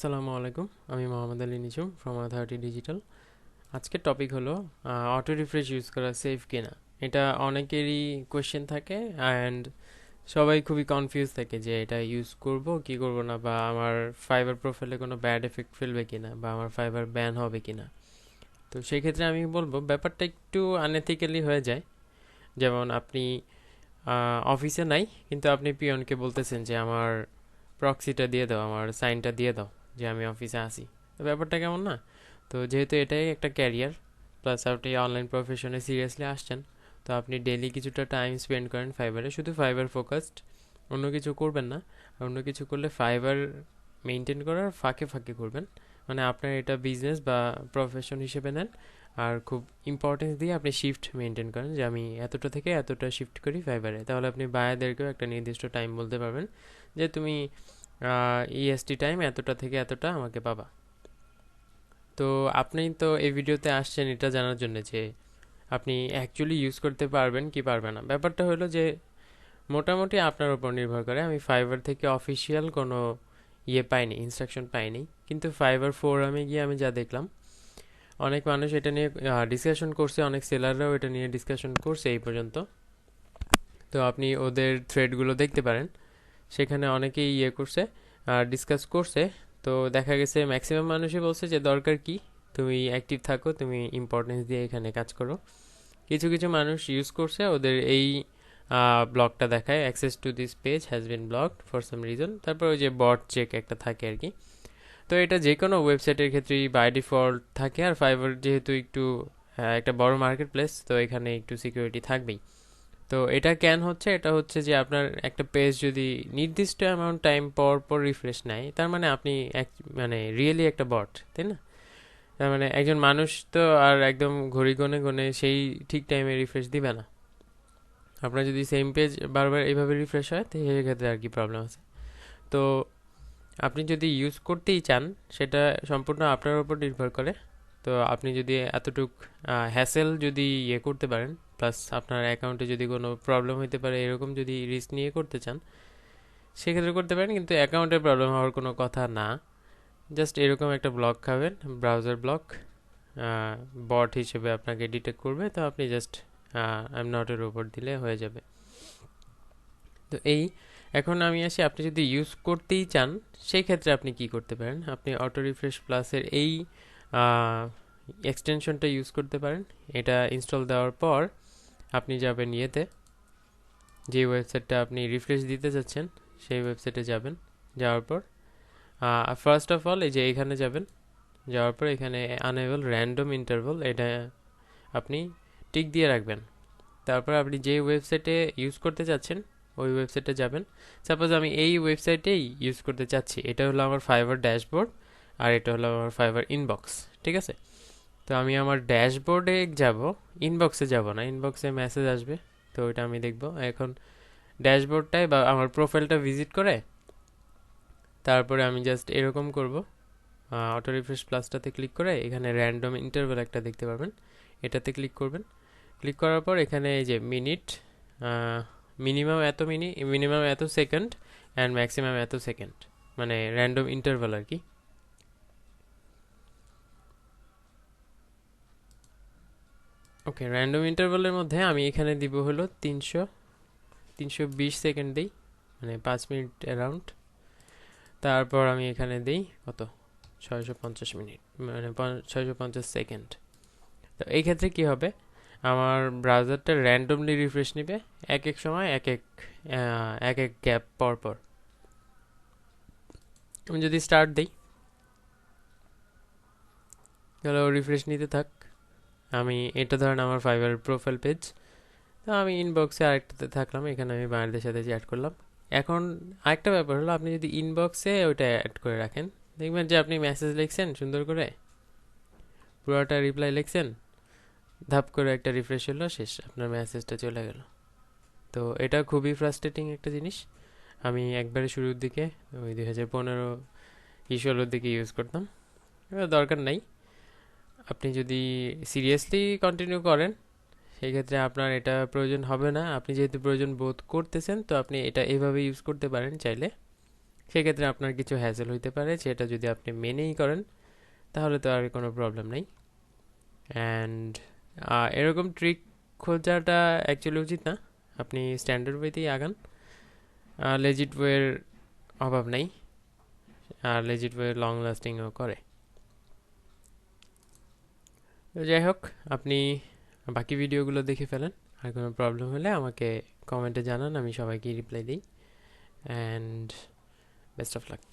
আসসালামু আলাইকুম, আমি Mohammad Ali Nijhum from authority digital আজকের টপিক হলো অটো রিফ্রেশ ইউজ করা সেফ কিনা। এটা অনেকেরই কোয়েশ্চেন থাকে অ্যান্ড সবাই খুবই কনফিউজ থাকে যে এটা ইউজ করব, কি করব না বা আমার ফাইবার প্রোফাইলে কোনো ব্যাড এফেক্ট ফেলবে কিনা বা আমার ফাইবার ব্যান হবে কিনা। তো সেই ক্ষেত্রে আমি বলব, ব্যাপারটা একটু আনএথিক্যালি হয়ে যায়। যেমন আপনি অফিসে নাই, কিন্তু আপনি পিয়নকে বলতেছেন যে, আমার প্রক্সিটা দিয়ে দাও, আমার সাইনটা দিয়ে দাও। যে আমি অফিসে আসি তো ব্যাপারটা কেমন না? তো যেহেতু এটাই একটা ক্যারিয়ার প্লাস আপনি অনলাইন প্রফেশনে সিরিয়াসলি আসছেন, তো আপনি ডেলি কিছুটা টাইম স্পেন্ড করেন ফাইবারে শুধু ফাইবার ফোকাসড অন্য কিছু করবেন না। অন্য কিছু করলে ফাইবার মেনটেন করার ফাঁকে ফাঁকে করবেন। মানে আপনার এটা বিজনেস বা প্রফেশন হিসেবে নেন। আর খুব ইম্পর্টেন্স দিয়ে আপনি শিফট মেনটেন করেন যে আমি এতটা থেকে এতটা শিফট করি ফাইবারে তাহলে আপনি বায়ারদেরকেও একটা নির্দিষ্ট টাইম বলতে পারবেন যে তুমি ইএসটি টাইম এতটা থেকে এতটা আমাকে পাবা। তো আপনি তো এই ভিডিওতে আসছেন এটা জানার জন্য যে আপনি অ্যাকচুয়ালি ইউজ করতে পারবেন কি পারবেন না। ব্যাপারটা হলো যে মোটামুটি আপনার উপর নির্ভর করে। আমি ফাইবার থেকে অফিসিয়াল কোনো ইয়ে পাইনি ইনস্ট্রাকশন পাইনি। কিন্তু ফাইবার ফোরামে গিয়ে আমি যা দেখলাম, অনেক মানুষ এটা নিয়ে ডিসকাশন করছে, অনেক সেলাররাও এটা নিয়ে ডিসকাশন করছে এই পর্যন্ত। তো আপনি ওদের থ্রেডগুলো দেখতে পারেন। সেখানে অনেকেই ইয়ে করছে ডিসকাস করছে। তো দেখা গেছে ম্যাক্সিমাম মানুষই বলছে যে, দরকার কি? তুমি অ্যাক্টিভ থাকো, তুমি ইম্পর্টেন্স দিয়ে এখানে কাজ করো। কিছু কিছু মানুষ ইউজ করছে, ওদের এই ব্লগটা দেখায় access to this page has been blocked for some reason তারপর ওই যে বট চেক একটা থাকে আর কি। তো এটা যে কোনো ওয়েবসাইটের ক্ষেত্রেই বাই ডিফল্ট থাকে, আর ফাইবার যেহেতু একটু একটা বড় মার্কেট প্লেস তো এখানে একটু সিকিউরিটি থাকবেই। তো এটা কেন হচ্ছে? এটা হচ্ছে যে আপনার একটা পেজ যদি নির্দিষ্ট অ্যামাউন্ট টাইম পর পর রিফ্রেশ নেয়, তার মানে আপনি এক মানে রিয়েলি একটা বট তাই না? তার মানে একজন মানুষ তো আর একদম ঘড়ি গনে গনে সেই ঠিক টাইমে রিফ্রেশ দিবে না। আপনার যদি সেম পেজ বারবার এইভাবে রিফ্রেশ হয়, তো সেক্ষেত্রে আর কি প্রবলেম আছে। তো আপনি যদি ইউজ করতেই চান, সেটা সম্পূর্ণ আপনার উপর নির্ভর করে। তো আপনি যদি এতটুক হ্যাসেল যদি ইয়ে করতে পারেন প্লাস আপনার অ্যাকাউন্টে যদি কোনো প্রবলেম হতে পারে, এরকম যদি রিস্ক নিয়ে করতে চান, সেক্ষেত্রে করতে পারেন, কিন্তু অ্যাকাউন্টে প্রবলেম হওয়ার কোনো কথা না। জাস্ট এরকম একটা ব্লক খাবেন ব্রাউজার ব্লক বট হিসেবে আপনাকে ডিটেক্ট করবে, তো আপনি জাস্ট আই এম নটের উপর দিলে হয়ে যাবে। তো এই, এখন আমি আসি, আপনি যদি ইউজ করতেই চান সেই ক্ষেত্রে আপনি কি করতে পারেন? আপনি অটো রিফ্রেশ প্লাসের এই এক্সটেনশনটা ইউজ করতে পারেন। এটা ইনস্টল দেওয়ার পর আপনি যাবেন ইয়েতে, যে ওয়েবসাইটটা আপনি রিফ্রেশ দিতে চাচ্ছেন সেই ওয়েবসাইটে যাবেন। যাওয়ার পর ফার্স্ট অফ অল এই যে এখানে যাবেন, যাওয়ার পর এখানে আনএবল র্যান্ডম ইন্টারভাল এটা আপনি টিক দিয়ে রাখবেন। তারপর আপনি যে ওয়েবসাইটে ইউজ করতে চাচ্ছেন ওই ওয়েবসাইটে যাবেন। সাপোজ আমি এই ওয়েবসাইটেই ইউজ করতে চাচ্ছি, এটা হলো আমার ফাইবার ড্যাশবোর্ড আর এটা হলো আমার ফাইবার ইনবক্স ঠিক আছে? তো আমি আমার ড্যাশবোর্ডে যাব ইনবক্সে যাব না ইনবক্সে মেসেজ আসবে, তো ওইটা আমি দেখব। এখন ড্যাশবোর্ডটায় বা আমার প্রোফাইলটা ভিজিট করে, তারপরে আমি জাস্ট এরকম করব। অটো রিফ্রেশ প্লাসটাতে ক্লিক করে এখানে র্যান্ডম ইন্টারভেল একটা দেখতে পারবেন, এটাতে ক্লিক করবেন। ক্লিক করার পর এখানে এই যে মিনিট মিনিমাম এত মিনি মিনিমাম এত সেকেন্ড অ্যান্ড ম্যাক্সিমাম এত সেকেন্ড মানে র্যান্ডম ইন্টারভেল আর কি। ওকে র্যান্ডম ইন্টারভেলের মধ্যে আমি এখানে দিব হলো তিনশো তিনশো বিশ সেকেন্ড দিই মানে পাঁচ মিনিট অ্যারাউন্ড তারপর আমি এখানে দিই কত? ছয়শো পঞ্চাশ মিনিট মানে ছয়শো পঞ্চাশ সেকেন্ড তো এই ক্ষেত্রে কী হবে? আমার ব্রাউজারটা র্যান্ডমলি রিফ্রেশ নেবে, এক এক সময় এক এক এক এক গ্যাপ পর পর। আমি যদি স্টার্ট দিই, তাহলে রিফ্রেশ নিতে থাক। আমি, এটা ধরেন আমার ফাইবার প্রোফাইল পেজ তো আমি ইনবক্সে আরেকটাতে থাকলাম, এখানে আমি বাঙালিদের সাথে অ্যাড করলাম। এখন আরেকটা ব্যাপার হলো, আপনি যদি ইনবক্সে ওইটা অ্যাড করে রাখেন, দেখবেন যে আপনি মেসেজ লিখছেন সুন্দর করে, পুরোটা রিপ্লাই লিখছেন, ধাপ করে একটা রিফ্রেশ হলো, শেষ, আপনার মেসেজটা চলে গেল। তো এটা খুবই ফ্রাস্ট্রেটিং একটা জিনিস। আমি একবারে শুরুর দিকে, ওই দুই হাজার পনেরো ষোলোর দিকে ইউজ করতাম। দরকার নাই। আপনি যদি সিরিয়াসলি কন্টিনিউ করেন সেই ক্ষেত্রে আপনার এটা প্রয়োজন হবে না। আপনি যেহেতু প্রয়োজন বোধ করতেছেন, তো আপনি এটা এভাবে ইউজ করতে পারেন চাইলে। সেক্ষেত্রে আপনার কিছু হ্যাসেল হইতে পারে, সেটা যদি আপনি মেনেই করেন, তাহলে তো আর কোনো প্রবলেম নেই। অ্যান্ড এরকম ট্রিক খোঁজাটা অ্যাকচুয়ালি উচিত না। আপনি স্ট্যান্ডার্ড ওয়েতেই আগান। লেজিট ওয়ের অভাব নেই। আর লেজিট ওয়ে লং লাস্টিংও করে। যাই হোক, আপনি বাকি ভিডিওগুলো দেখে ফেলেন। আর কোনো প্রবলেম হলে আমাকে কমেন্টে জানান, আমি সবাইকে রিপ্লাই দিই। And best of luck